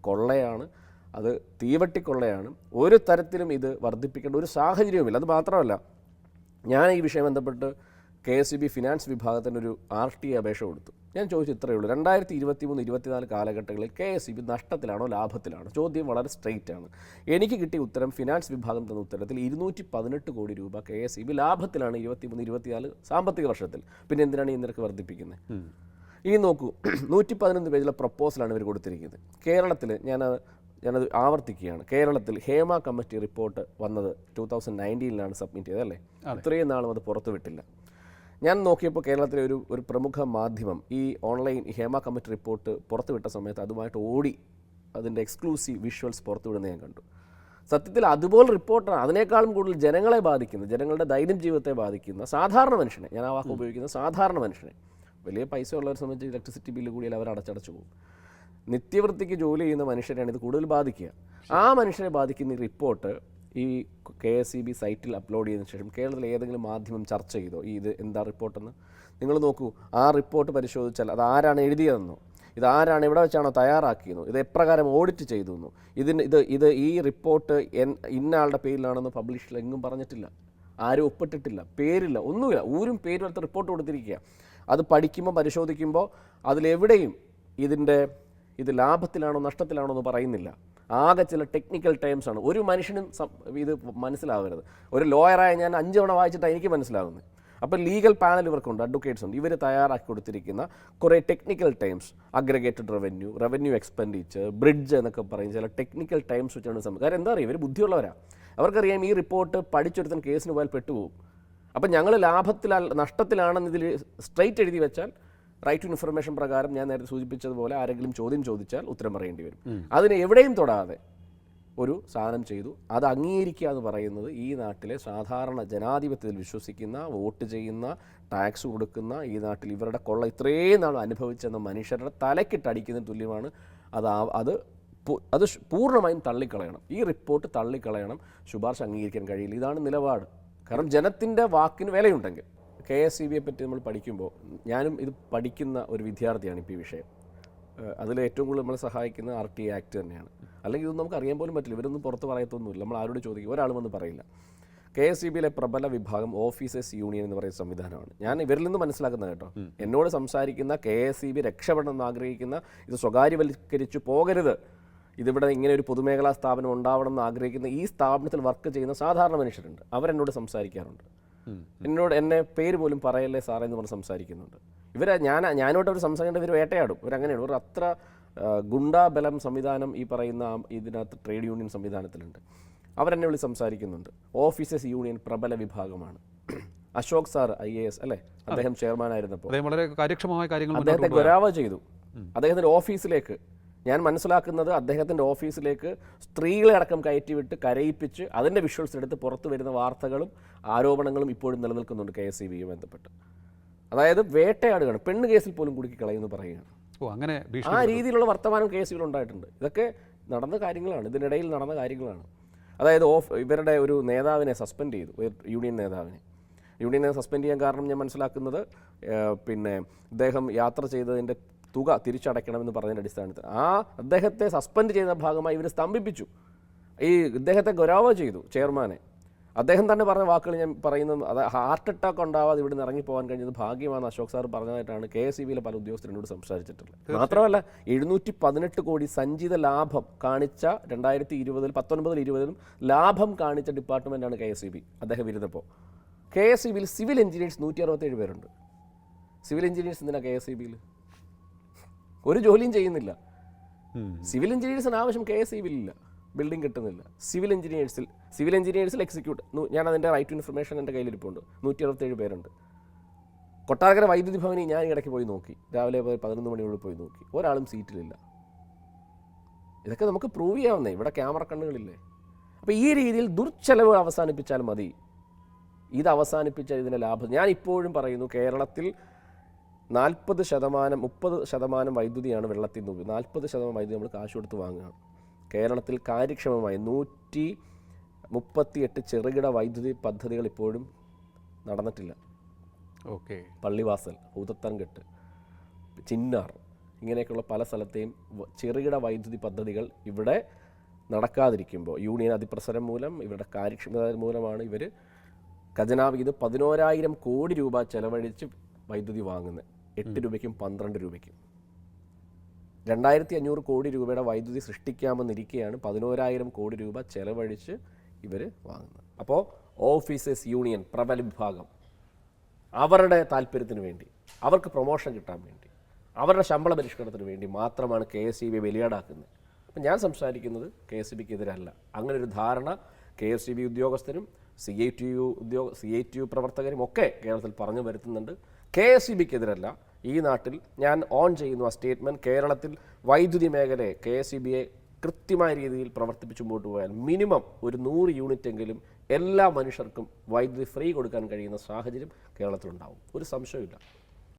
കൊള്ളയാണ്. അത് തീവട്ടിക്കൊള്ളയാണ്. ഒരു തരത്തിലും ഇത് വർദ്ധിപ്പിക്കേണ്ട ഒരു സാഹചര്യവുമില്ല. അത് മാത്രമല്ല ഞാൻ ഈ വിഷയം ബന്ധപ്പെട്ട് കെ എസ് ബി ഫിനാൻസ് വിഭാഗത്തിന് ഒരു ആർ ടി അപേക്ഷ കൊടുത്തു. ഞാൻ ചോദിച്ചു ഇത്രയേ ഉള്ളൂ. രണ്ടായിരത്തി ഇരുപത്തി മൂന്ന് ഇരുപത്തിനാല് കാലഘട്ടങ്ങളിൽ കെ എസ് ബി നഷ്ടത്തിലാണോ ലാഭത്തിലാണോ? ചോദ്യം വളരെ സ്ട്രെയിറ്റ് ആണ്. എനിക്ക് കിട്ടിയ ഉത്തരം ഫിനാൻസ് വിഭാഗം തന്ന ഉത്തരത്തിൽ ഇരുന്നൂറ്റി പതിനെട്ട് കോടി രൂപ കെ എസ് ബി ലാഭത്തിലാണ് ഇരുപത്തി മൂന്ന് ഇരുപത്തിനാല് സാമ്പത്തിക വർഷത്തിൽ. പിന്നെ എന്തിനാണ് ഈ നിരക്ക് വർദ്ധിപ്പിക്കുന്നത്? ഇനി നോക്കൂ നൂറ്റി പതിനൊന്ന് പേജിലെ പ്രപ്പോസലാണ് ഇവർ കൊടുത്തിരിക്കുന്നത്. കേരളത്തിൽ ഞാൻ ഞാനത് ആവർത്തിക്കുകയാണ്. കേരളത്തിൽ ഹേമ കമ്മിറ്റി റിപ്പോർട്ട് വന്നത് ടൂ തൗസൻഡ് നയന്റീനിലാണ് സബ്മിറ്റ് ചെയ്തത് അല്ലേ? ഇത്രയും നാളും അത് പുറത്തുവിട്ടില്ല ഞാൻ നോക്കിയപ്പോൾ കേരളത്തിലെ ഒരു ഒരു പ്രമുഖ മാധ്യമം ഈ ഓൺലൈൻ ഹേമ കമ്മിറ്റി റിപ്പോർട്ട് പുറത്തുവിട്ട സമയത്ത് അതുമായിട്ട് ഓടി അതിന്റെ എക്സ്ക്ലൂസീവ് വിഷ്വൽസ് പുറത്തുവിടുന്നത് ഞാൻ കണ്ടു. സത്യത്തിൽ അതുപോലെ റിപ്പോർട്ടാണ്. അതിനേക്കാളും കൂടുതൽ ജനങ്ങളെ ബാധിക്കുന്ന ജനങ്ങളുടെ ദൈനം ജീവിതത്തെ ബാധിക്കുന്ന സാധാരണ മനുഷ്യനെ ഞാൻ ആ വാക്ക് ഉപയോഗിക്കുന്ന സാധാരണ മനുഷ്യനെ. വലിയ പൈസ ഉള്ളവരെ സംബന്ധിച്ച് ഇലക്ട്രിസിറ്റി ബില്ല് കൂടിയാൽ അവർ അടച്ചടച്ചു പോകും. നിത്യവൃത്തിക്ക് ജോലി ചെയ്യുന്ന മനുഷ്യരെയാണ് ഇത് കൂടുതൽ ബാധിക്കുക. ആ മനുഷ്യരെ ബാധിക്കുന്ന ഈ റിപ്പോർട്ട് ഈ കെ എസ് ഇ ബി സൈറ്റിൽ അപ്ലോഡ് ചെയ്തതിനു ശേഷം കേരളത്തിലെ ഏതെങ്കിലും മാധ്യമം ചർച്ച ചെയ്തോ? ഈ ഇത് എന്താ റിപ്പോർട്ടെന്ന് നിങ്ങൾ നോക്കൂ ആ റിപ്പോർട്ട് പരിശോധിച്ചാൽ അത് ആരാണ് എഴുതിയതെന്നോ? ഇത് ആരാണ് എവിടെ വെച്ചാണോ തയ്യാറാക്കിയെന്നോ? ഇത് എപ്രകാരം ഓഡിറ്റ് ചെയ്തു എന്നോ ഇതിന് ഇത് ഇത് ഈ റിപ്പോർട്ട് എൻ ഇന്ന ആളുടെ പേരിലാണെന്ന് പബ്ലിഷിൽ എങ്ങും പറഞ്ഞിട്ടില്ല. ആരും ഒപ്പിട്ടിട്ടില്ല. പേരില്ല. ഒന്നുമില്ല. ഊരും പേരും അടുത്ത് റിപ്പോർട്ട് കൊടുത്തിരിക്കുക അത് പഠിക്കുമ്പോൾ പരിശോധിക്കുമ്പോൾ അതിലെവിടെയും ഇതിന്റെ ഇത് ലാഭത്തിലാണോ നഷ്ടത്തിലാണോ എന്ന് പറയുന്നില്ല. ആകെ ചില ടെക്നിക്കൽ ടേംസ് ആണ്. ഒരു മനുഷ്യനും ഇത് മനസ്സിലാവരുത്. ഒരു ലോയറായ ഞാൻ അഞ്ച് തവണ വായിച്ചിട്ടാണ് എനിക്ക് മനസ്സിലാകുന്നത് അപ്പോൾ ലീഗൽ പാനൽ ഇവർക്കുണ്ട് അഡ്വക്കേറ്റ്സ് ഉണ്ട്. ഇവർ തയ്യാറാക്കി കൊടുത്തിരിക്കുന്ന കുറേ technical times aggregated revenue revenue expenditure bridge എന്നൊക്കെ പറയും ചില ടെക്നിക്കൽ ടൈംസ് വെച്ചാണ് സംഭവം. കാരണം എന്താ അറിയാം? ഇവർ ബുദ്ധിയുള്ളവരാണ് അവർക്കറിയാം ഈ റിപ്പോർട്ട് പഠിച്ചൊരുത്തൻ കേസിന് പോയാൽ പെട്ടുപോകും. അപ്പം ഞങ്ങൾ ലാഭത്തിലാ നഷ്ടത്തിലാണെന്ന് ഇതിൽ സ്ട്രൈറ്റ് എഴുതി വെച്ചാൽ റൈറ്റ് ടു ഇൻഫർമേഷൻ പ്രകാരം ഞാൻ നേരത്തെ സൂചിപ്പിച്ചതുപോലെ ആരെങ്കിലും ചോദ്യം ചോദിച്ചാൽ ഉത്തരം പറയേണ്ടി വരും. അതിനെ എവിടെയും തൊടാതെ ഒരു സാധനം ചെയ്തു. അത് അംഗീകരിക്കുക എന്ന് പറയുന്നത് ഈ നാട്ടിലെ സാധാരണ ജനാധിപത്യത്തിൽ വിശ്വസിക്കുന്ന വോട്ട് ചെയ്യുന്ന ടാക്സ് കൊടുക്കുന്ന ഈ നാട്ടിൽ ഇവരുടെ കൊള്ള ഇത്രയും നാൾ അനുഭവിച്ചെന്ന മനുഷ്യരുടെ തലക്കിട്ടടിക്കുന്നതിന് തുല്യമാണ്. അത് അത് അത് പൂർണമായും തള്ളിക്കളയണം. ഈ റിപ്പോർട്ട് തള്ളിക്കളയണം. ശുപാർശ അംഗീകരിക്കാൻ കഴിയില്ല. ഇതാണ് നിലപാട്. കാരണം ജനത്തിന്റെ വാക്കിന് വിലയുണ്ടെങ്കിൽ. കെ എസ് സി ബിയെ പറ്റി നമ്മൾ പഠിക്കുമ്പോൾ ഞാനും ഇത് പഠിക്കുന്ന ഒരു വിദ്യാർത്ഥിയാണ് ഇപ്പോൾ ഈ വിഷയം. അതിൽ ഏറ്റവും കൂടുതൽ നമ്മളെ സഹായിക്കുന്ന ആർ ടി ആക്ട് തന്നെയാണ്. അല്ലെങ്കിൽ ഇതൊന്നും നമുക്ക് അറിയാൻ പോലും പറ്റില്ല. ഇവരൊന്നും പുറത്ത് പറയത്തൊന്നുമില്ല. നമ്മൾ ആരോട് ചോദിക്കും? ഒരാളും ഒന്നും പറയില്ല. കെ എസ് സി ബിയിലെ പ്രബല വിഭാഗം ഓഫീസേഴ്സ് യൂണിയൻ എന്ന് പറയുന്ന സംവിധാനമാണ്. ഞാൻ ഇവരിൽ നിന്ന് മനസ്സിലാക്കുന്നത് കേട്ടോ. എന്നോട് സംസാരിക്കുന്ന കെ എസ് സി ബി രക്ഷപ്പെടണം എന്ന് ആഗ്രഹിക്കുന്ന ഇത് സ്വകാര്യവൽക്കരിച്ചു പോകരുത്. ഇതിവിടെ ഇങ്ങനെ ഒരു പൊതുമേഖലാ സ്ഥാപനം ഉണ്ടാവണം എന്ന് ആഗ്രഹിക്കുന്ന ഈ സ്ഥാപനത്തിൽ വർക്ക് ചെയ്യുന്ന സാധാരണ മനുഷ്യരുണ്ട്. അവരെന്നോട് സംസാരിക്കാറുണ്ട്. എന്നോട് എന്നെ പേര് പോലും പറയല്ലേ സാറേ എന്ന് പറഞ്ഞ് സംസാരിക്കുന്നുണ്ട്. ഇവരെ ഞാൻ ഞാനോട്ട് അവർ സംസാരിക്കേണ്ട ഇവർ വേട്ടയാടും. ഇവരങ്ങനെയാണ്. ഇവർ അത്ര ഗുണ്ടാബലം സംവിധാനം ഈ പറയുന്ന ഇതിനകത്ത് ട്രേഡ് യൂണിയൻ സംവിധാനത്തിലുണ്ട്. അവരെന്നെ വിളി സംസാരിക്കുന്നുണ്ട്. ഓഫീസേഴ്സ് യൂണിയൻ പ്രബല വിഭാഗമാണ്. Ashok sir I A S അല്ലേ? അദ്ദേഹം ചെയർമാൻ ആയിരുന്നപ്പോൾ അദ്ദേഹത്തെ ഗൊരാവ ചെയ്തു. അദ്ദേഹത്തിന്റെ ഓഫീസിലേക്ക് ഞാൻ മനസ്സിലാക്കുന്നത് അദ്ദേഹത്തിന്റെ ഓഫീസിലേക്ക് സ്ത്രീകളെ അടക്കം കയറ്റിവിട്ട് കരയിപ്പിച്ച് അതിന്റെ വിഷ്വൽസ് എടുത്ത് പുറത്തു വരുന്ന വാർത്തകളും ആരോപണങ്ങളും ഇപ്പോഴും നിലനിൽക്കുന്നുണ്ട് കെ എസ് ഇ ബന്ധപ്പെട്ട്. അതായത് വേട്ടയാടുകയാണ് പെണ്ണ് കേസിൽ പോലും കുടുക്കി കളയുമെന്ന് പറയുകയാണ്. ഓ അങ്ങനെ ആ രീതിയിലുള്ള വർത്തമാനം കേസുകൾ ഉണ്ടായിട്ടുണ്ട്. ഇതൊക്കെ നടന്ന കാര്യങ്ങളാണ് ഇതിനിടയിൽ നടന്ന കാര്യങ്ങളാണ്. അതായത് ഓഫ് ഇവരുടെ ഒരു നേതാവിനെ സസ്പെൻഡ് ചെയ്തു യൂണിയൻ നേതാവിനെ. യൂണിയനെ സസ്പെൻഡ് ചെയ്യാൻ കാരണം ഞാൻ മനസ്സിലാക്കുന്നത് പിന്നെ അദ്ദേഹം യാത്ര ചെയ്തതിന്റെ തുക തിരിച്ചടയ്ക്കണമെന്ന് പറഞ്ഞതിന്റെ അടിസ്ഥാനത്തിൽ. ആ അദ്ദേഹത്തെ സസ്പെൻഡ് ചെയ്ത ഭാഗമായി ഇവർ സ്തംഭിപ്പിച്ചു. ഈ ഇദ്ദേഹത്തെ ഗൗരവ ചെയ്തു ചെയർമാനെ. അദ്ദേഹം തന്നെ പറഞ്ഞ വാക്കുകൾ ഞാൻ പറയുന്നത് അത് ഹാർട്ട് അറ്റാക്ക് ഉണ്ടാവാതെ ഇവിടെ നിന്ന് ഇറങ്ങിപ്പോകാൻ കഴിഞ്ഞത് ഭാഗ്യമാണ് അശോക് സാർ പറഞ്ഞതായിട്ടാണ് കെ എസ് ബിയിലെ പല ഉദ്യോഗസ്ഥരോട് സംസാരിച്ചിട്ടുള്ളത്. മാത്രമല്ല എഴുന്നൂറ്റി പതിനെട്ട് കോടി സഞ്ചിത ലാഭം കാണിച്ച രണ്ടായിരത്തി ഇരുപതിൽ പത്തൊൻപതിൽ ഇരുപതിലും ലാഭം കാണിച്ച ഡിപ്പാർട്ട്മെന്റാണ് കെ എസ് ബി അദ്ദേഹം ഇരുന്നപ്പോൾ. കെ എസ് ബിയിൽ സിവിൽ എഞ്ചിനീയേഴ്സ് നൂറ്റി അറുപത്തേഴ് പേരുണ്ട്. സിവിൽ എഞ്ചിനീയേഴ്സ് എന്തിനാണ് കെ എസ് ബിയിൽ? ഒരു ജോലിയും ചെയ്യുന്നില്ല. സിവിൽ എഞ്ചിനീയേഴ്സിന് ആവശ്യം കെ എസ് ഇല്ല ബിൽഡിംഗ് കിട്ടുന്നില്ല. സിവിൽ എഞ്ചിനീയേഴ്സിൽ സിവിൽ എഞ്ചിനീയേഴ്സിൽ എക്സിക്യൂട്ട്. ഞാൻ അതിന്റെ റൈറ്റ് ടു ഇൻഫർമേഷൻ എന്റെ കയ്യിലിരിപ്പുണ്ട്. നൂറ്റി അറുപത്തേഴ് പേരുണ്ട്. കൊട്ടാരക്കര വൈദ്യുതി ഭവനി ഞാൻ ഇടയ്ക്ക് പോയി നോക്കി. രാവിലെ പോയി പതിനൊന്ന് മണിയോട് പോയി നോക്കി. ഒരാളും സീറ്റിലില്ല. ഇതൊക്കെ നമുക്ക് പ്രൂവ് ചെയ്യാവുന്നേ. ഇവിടെ ക്യാമറ കണ്ണുകളില്ലേ? അപ്പോൾ ഈ രീതിയിൽ ദുർച്ചെലവ് അവസാനിപ്പിച്ചാൽ മതി. ഇത് അവസാനിപ്പിച്ച ഇതിന്റെ ലാഭം. ഞാൻ ഇപ്പോഴും പറയുന്നു കേരളത്തിൽ നാൽപ്പത് ശതമാനം മുപ്പത് ശതമാനം വൈദ്യുതിയാണ് വെള്ളത്തിൽ നിന്ന് നാൽപ്പത് ശതമാനം വൈദ്യുതി നമ്മൾ കാശ് കൊടുത്ത് വാങ്ങുകയാണ്. കേരളത്തിൽ കാര്യക്ഷമമായി നൂറ്റി മുപ്പത്തിയെട്ട് ചെറുകിട വൈദ്യുതി പദ്ധതികൾ ഇപ്പോഴും നടന്നിട്ടില്ല. ഓക്കെ. പള്ളിവാസൽ ഊതത്തൻകെട്ട് ചിന്നാർ ഇങ്ങനെയൊക്കെയുള്ള പല സ്ഥലത്തെയും ചെറുകിട വൈദ്യുതി പദ്ധതികൾ ഇവിടെ നടക്കാതിരിക്കുമ്പോൾ യൂണിയൻ അതിപ്രസരം മൂലം ഇവരുടെ കാര്യക്ഷമത മൂലമാണ് ഇവർ ഖജനാവ് ഇത് പതിനോരായിരം കോടി രൂപ ചെലവഴിച്ച് വൈദ്യുതി വാങ്ങുന്നത് എട്ട് രൂപയ്ക്കും പന്ത്രണ്ട് രൂപയ്ക്കും. രണ്ടായിരത്തി അഞ്ഞൂറ് കോടി രൂപയുടെ വൈദ്യുതി സൃഷ്ടിക്കാമെന്നിരിക്കെയാണ് പതിനോരായിരം കോടി രൂപ ചെലവഴിച്ച് ഇവർ വാങ്ങുന്നത്. അപ്പോൾ ഓഫീസേഴ്സ് യൂണിയൻ പ്രബല വിഭാഗം അവരുടെ താല്പര്യത്തിന് വേണ്ടി അവർക്ക് പ്രൊമോഷൻ കിട്ടാൻ വേണ്ടി അവരുടെ ശമ്പള പരിഷ്കരണത്തിന് വേണ്ടി മാത്രമാണ് കെ എസ് ഇ ബി വെളിയാടാക്കുന്നത് അപ്പം ഞാൻ സംസാരിക്കുന്നത് കെ എസ് ഇ ബിക്ക് എതിരല്ല അങ്ങനെ ഒരു ധാരണ കെ എസ് ഇ ബി ഉദ്യോഗസ്ഥരും സി ഐ ടി യു ഉദ്യോഗ സി ഐ ടി യു പ്രവർത്തകരും ഒക്കെ കേരളത്തിൽ പറഞ്ഞു വരുത്തുന്നുണ്ട്. കെ എസ് ഇ ബിക്ക് എതിരല്ല ഈ നാട്ടിൽ ഞാൻ ഓൺ ചെയ്യുന്നു ആ സ്റ്റേറ്റ്മെന്റ് കേരളത്തിൽ വൈദ്യുതി മേഖലയെ കെ എസ് ഇ കൃത്യമായ രീതിയിൽ പ്രവർത്തിപ്പിച്ചു മുമ്പോട്ട് പോയാൽ മിനിമം ഒരു നൂറ് യൂണിറ്റ് എങ്കിലും എല്ലാ മനുഷ്യർക്കും വൈദ്യുതി ഫ്രീ കൊടുക്കാൻ കഴിയുന്ന സാഹചര്യം കേരളത്തിലുണ്ടാവും. ഒരു സംശയമില്ല